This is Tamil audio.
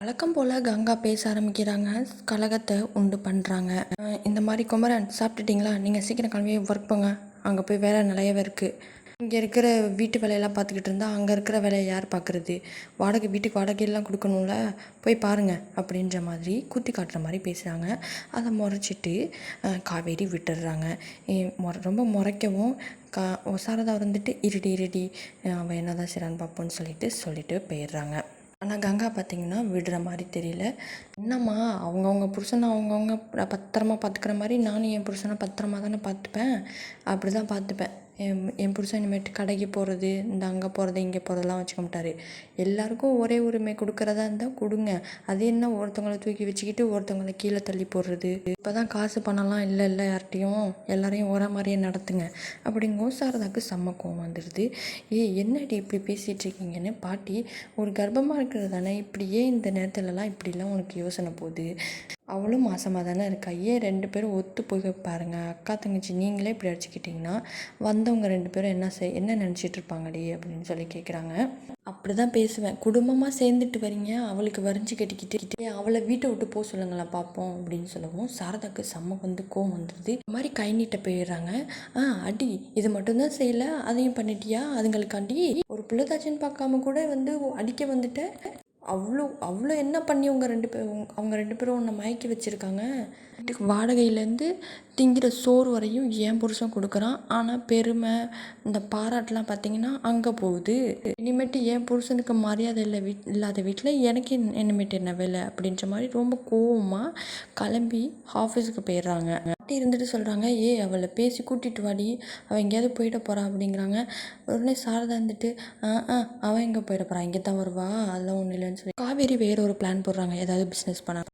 வழக்கம் போல் கங்கா பேச ஆரம்பிக்கிறாங்க. கலகத்தை உண்டு பண்ணுறாங்க இந்த மாதிரி குமரன் சாப்பிட்டுட்டிங்களா? நீங்கள் சீக்கிரம் கிளம்பியே ஒர்க் போங்க. அங்கே போய் வேலை நிறையவே இருக்குது இங்கே இருக்கிற வீட்டு வேலையெல்லாம் பார்த்துக்கிட்டு இருந்தால் அங்கே இருக்கிற வேலையை யார் பார்க்குறது? வாடகை வீட்டுக்கு வாடகையெல்லாம் கொடுக்கணும்ல? போய் பாருங்கள் அப்படின்ற மாதிரி குத்தி காட்டுற மாதிரி பேசுகிறாங்க அதை முறைச்சிட்டு காவேரி விட்டுடுறாங்க. ரொம்ப முறைக்கவும் கா சாரதா வந்துட்டு இருடி இருடி அவன் என்ன தான் செய்கிறான்னு பார்ப்போன்னு சொல்லிட்டு சொல்லிட்டு போயிடுறாங்க. ஆனால் கங்கா பார்த்தீங்கன்னா விடுற மாதிரி தெரியல. என்னம்மா அவங்கவுங்க புருஷனை அவங்கவுங்க பத்திரமா பார்த்துக்கிற மாதிரி நானும் என் புருஷனை பத்திரமா தானே பார்த்துப்பேன் அப்படி தான் பார்த்துப்பேன் என் என் புருஷன் இனிமேட்டு கடைக்கு போகிறது இந்த அங்கே போகிறது இங்கே போகிறதெல்லாம் வச்சுக்க மாட்டார் எல்லாருக்கும் ஒரே உரிமை கொடுக்குறதா இருந்தால் கொடுங்க. அது என்ன ஒருத்தவங்களை தூக்கி வச்சுக்கிட்டு ஒருத்தவங்களை கீழே தள்ளி போடுறது? இப்போ தான் காசு பணம்லாம் இல்லை இல்லை யார்கிட்டையும் எல்லாரையும் ஒரே மாதிரியே நடத்துங்க. அப்படிங்கும் சாரதாக்கு செம்ம கோவம் வந்துடுது ஏ என்னடி இப்படி பேசிகிட்டு இருக்கீங்கன்னு? பாட்டி ஒரு கர்ப்பமாக இருக்கிறது தானே? இப்படி ஏன் இந்த நேரத்துலலாம் இப்படிலாம் உனக்கு யோசனை போகுது? அவளும் மாசமாக தானே இருக்கா? ஏன் ரெண்டு பேரும் ஒத்து போய் பாருங்க. அக்கா தங்கச்சி நீங்களே இப்படி அடிச்சுக்கிட்டிங்கன்னா வந்தவங்க ரெண்டு பேரும் என்ன செய் என்ன நினச்சிட்டு இருப்பாங்கடி அப்படின்னு சொல்லி கேட்குறாங்க அப்படி தான் பேசுவேன். குடும்பமாக சேர்ந்துட்டு வரீங்க. அவளுக்கு வரைஞ்சி கட்டிக்கிட்டு அவளை வீட்டை விட்டு போக சொல்லுங்களேன் பார்ப்போம் அப்படின்னு சொல்லவும் சாரதாக்கு செம்ம வந்து கோவம் வந்துடுது இந்த மாதிரி கை நீட்ட போயிடுறாங்க. ஆ அடி இது மட்டும்தான் செய்யலை. அதையும் பண்ணிட்டியா? அதுங்களுக்காண்டி ஒரு பிள்ளைதாச்சின்னு பார்க்காம கூட வந்து அடிக்க வந்துட்டு. அவ்வளோ அவ்வளோ என்ன பண்ணி உங்க ரெண்டு பேரும் அவங்க ரெண்டு பேரும் உன்னை மயக்கி வச்சுருக்காங்க? வீட்டுக்கு வாடகையிலேருந்து திங்கிற சோறு வரையும் என் புருஷன் கொடுக்குறான். ஆனால் பெருமை இந்த பாராட்டெலாம் பார்த்தீங்கன்னா அங்கே போகுது. இனிமேட்டு என் புருஷனுக்கு மரியாதை இல்லை வீட் இல்லாத வீட்டில் எனக்கு இனிமேட்டு என்ன வேலை அப்படின்ற மாதிரி ரொம்ப கோவமாக கிளம்பி ஆஃபீஸுக்கு போயிடுறாங்க. அப்படி இருந்துட்டு சொல்கிறாங்க ஏ அவளை பேசி கூட்டிகிட்டு வாடி. அவள் எங்கேயாவது போயிட போகிறா அப்படிங்கிறாங்க. உடனே சாரதா இருந்துட்டு ஆ ஆ அவன் எங்கே போயிட போகிறான் இங்கே தான் வருவா. அதெல்லாம் ஒன்றும் இல்லைன்னு சொல்லி. காவேரி வேறு ஒரு பிளான் போடுறாங்க. ஏதாவது பிஸ்னஸ் பண்ண